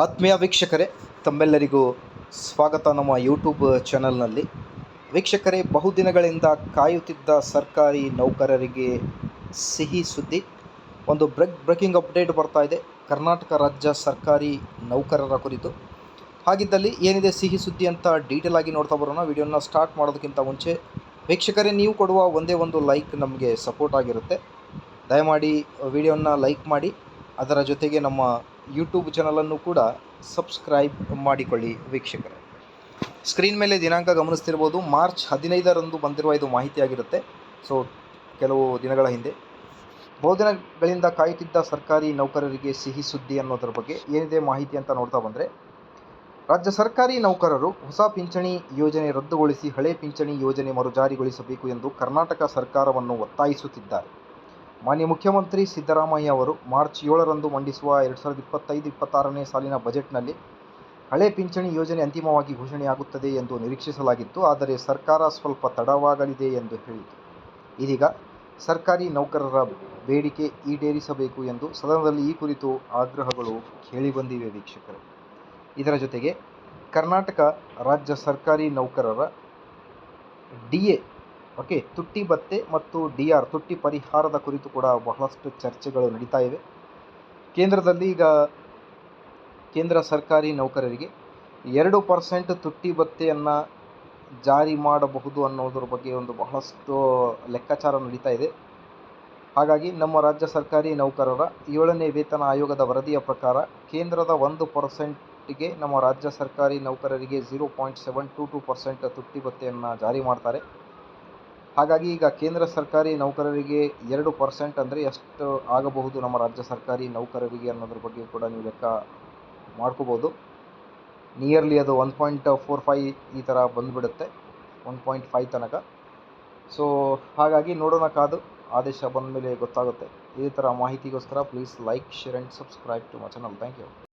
ಆತ್ಮೀಯ ವೀಕ್ಷಕರೇ, ತಮ್ಮೆಲ್ಲರಿಗೂ ಸ್ವಾಗತ ನಮ್ಮ ಯೂಟ್ಯೂಬ್ ಚಾನಲ್ನಲ್ಲಿ ವೀಕ್ಷಕರೇ, ಬಹುದಿನಗಳಿಂದ ಕಾಯುತ್ತಿದ್ದ ಸರ್ಕಾರಿ ನೌಕರರಿಗೆ ಸಿಹಿ ಸುದ್ದಿ. ಒಂದು ಬ್ರೇಕ್, ಬ್ರೇಕಿಂಗ್ ಅಪ್ಡೇಟ್ ಬರ್ತಾ ಇದೆ ಕರ್ನಾಟಕ ರಾಜ್ಯ ಸರ್ಕಾರಿ ನೌಕರರ ಕುರಿತು. ಹಾಗಿದ್ದಲ್ಲಿ ಏನಿದೆ ಸಿಹಿ ಸುದ್ದಿ ಅಂತ ಡೀಟೇಲ್ ಆಗಿ ನೋಡ್ತಾ ಬರೋಣ. ವಿಡಿಯೋನ ಸ್ಟಾರ್ಟ್ ಮಾಡೋದಕ್ಕಿಂತ ಮುಂಚೆ ವೀಕ್ಷಕರೇ, ನೀವು ಕೊಡುವ ಒಂದೇ ಒಂದು ಲೈಕ್ ನಮಗೆ ಸಪೋರ್ಟ್ ಆಗಿರುತ್ತೆ. ದಯಮಾಡಿ ವಿಡಿಯೋನ ಲೈಕ್ ಮಾಡಿ. ಅದರ ಜೊತೆಗೆ ನಮ್ಮ ಯೂಟ್ಯೂಬ್ ಚಾನಲನ್ನು ಕೂಡ ಸಬ್ಸ್ಕ್ರೈಬ್ ಮಾಡಿಕೊಳ್ಳಿ ವೀಕ್ಷಕರೇ. ಸ್ಕ್ರೀನ್ ಮೇಲೆ ದಿನಾಂಕ ಗಮನಿಸ್ತಿರ್ಬೋದು. ಮಾರ್ಚ್ ಹದಿನೈದರಂದು ಬಂದಿರುವ ಇದು ಮಾಹಿತಿಯಾಗಿರುತ್ತೆ. ಸೊ, ಕೆಲವು ದಿನಗಳ ಹಿಂದೆ. ಬಹುದಿನಗಳಿಂದ ಕಾಯುತ್ತಿದ್ದ ಸರ್ಕಾರಿ ನೌಕರರಿಗೆ ಸಿಹಿ ಸುದ್ದಿ ಅನ್ನೋದರ ಬಗ್ಗೆ ಏನಿದೆ ಮಾಹಿತಿ ಅಂತ ನೋಡ್ತಾ ಬಂದರೆ, ರಾಜ್ಯ ಸರ್ಕಾರಿ ನೌಕರರು ಹೊಸ ಪಿಂಚಣಿ ಯೋಜನೆ ರದ್ದುಗೊಳಿಸಿ ಹಳೆ ಪಿಂಚಣಿ ಯೋಜನೆ ಮರುಜಾರಿಗೊಳಿಸಬೇಕು ಎಂದು ಕರ್ನಾಟಕ ಸರ್ಕಾರವನ್ನು ಒತ್ತಾಯಿಸುತ್ತಿದ್ದಾರೆ. ಮಾನ್ಯ ಮುಖ್ಯಮಂತ್ರಿ ಸಿದ್ದರಾಮಯ್ಯ ಅವರು ಮಾರ್ಚ್ ಏಳರಂದು ಮಂಡಿಸುವ ಎರಡು ಸಾವಿರದ ಇಪ್ಪತ್ತೈದು, ಇಪ್ಪತ್ತಾರನೇ ಸಾಲಿನ ಬಜೆಟ್ನಲ್ಲಿ ಹಳೆ ಪಿಂಚಣಿ ಯೋಜನೆ ಅಂತಿಮವಾಗಿ ಘೋಷಣೆಯಾಗುತ್ತದೆ ಎಂದು ನಿರೀಕ್ಷಿಸಲಾಗಿತ್ತು, ಆದರೆ ಸರ್ಕಾರ ಸ್ವಲ್ಪ ತಡವಾಗಲಿದೆ ಎಂದು ಹೇಳಿತು. ಇದೀಗ ಸರ್ಕಾರಿ ನೌಕರರ ಬೇಡಿಕೆ ಈಡೇರಿಸಬೇಕು ಎಂದು ಸದನದಲ್ಲಿ ಈ ಕುರಿತು ಆಗ್ರಹಗಳು ಕೇಳಿಬಂದಿವೆ ವೀಕ್ಷಕರು. ಇದರ ಜೊತೆಗೆ ಕರ್ನಾಟಕ ರಾಜ್ಯ ಸರ್ಕಾರಿ ನೌಕರರ ಡಿ ಎ ಓಕೆ, ತುಟ್ಟಿ ಭತ್ತೆ ಮತ್ತು ಡಿ ಆರ್ ತುಟ್ಟಿ ಪರಿಹಾರದ ಕುರಿತು ಕೂಡ ಬಹಳಷ್ಟು ಚರ್ಚೆಗಳು ನಡೀತಾ ಇವೆ. ಕೇಂದ್ರದಲ್ಲಿ ಈಗ ಕೇಂದ್ರ ಸರ್ಕಾರಿ ನೌಕರರಿಗೆ ಎರಡು ಪರ್ಸೆಂಟ್ ತುಟ್ಟಿ ಭತ್ತೆಯನ್ನು ಜಾರಿ ಮಾಡಬಹುದು ಅನ್ನೋದ್ರ ಬಗ್ಗೆ ಒಂದು ಬಹಳಷ್ಟು ಲೆಕ್ಕಾಚಾರ ನಡೀತಾ ಇದೆ. ಹಾಗಾಗಿ ನಮ್ಮ ರಾಜ್ಯ ಸರ್ಕಾರಿ ನೌಕರರ ಏಳನೇ ವೇತನ ಆಯೋಗದ ವರದಿಯ ಪ್ರಕಾರ ಕೇಂದ್ರದ ಒಂದು ಪರ್ಸೆಂಟ್ಗೆ ನಮ್ಮ ರಾಜ್ಯ ಸರ್ಕಾರಿ ನೌಕರರಿಗೆ zero point seven two two percent ತುಟ್ಟಿ ಭತ್ತೆಯನ್ನು ಜಾರಿ ಮಾಡ್ತಾರೆ. ಹಾಗಾಗಿ ಈಗ ಕೇಂದ್ರ ಸರ್ಕಾರಿ ನೌಕರರಿಗೆ ಎರಡು ಪರ್ಸೆಂಟ್ ಅಂದರೆ ಎಷ್ಟು ಆಗಬಹುದು ನಮ್ಮ ರಾಜ್ಯ ಸರ್ಕಾರಿ ನೌಕರರಿಗೆ ಅನ್ನೋದ್ರ ಬಗ್ಗೆ ಕೂಡ ನೀವು ಲೆಕ್ಕ ಮಾಡ್ಕೋಬೋದು. ನಿಯರ್ಲಿ ಅದು ಒನ್ ಪಾಯಿಂಟ್ ಫೋರ್ ಫೈ ಈ ಥರ ಬಂದುಬಿಡುತ್ತೆ. ಒನ್ ಪಾಯಿಂಟ್ ಫೈ ತನಕ. ಸೊ ಹಾಗಾಗಿ ನೋಡೋಣ ಕಾದು ಆದೇಶ ಬಂದ ಮೇಲೆ ಗೊತ್ತಾಗುತ್ತೆ. ಈ ಥರ ಮಾಹಿತಿಗೋಸ್ಕರ please like share and subscribe to my channel thank you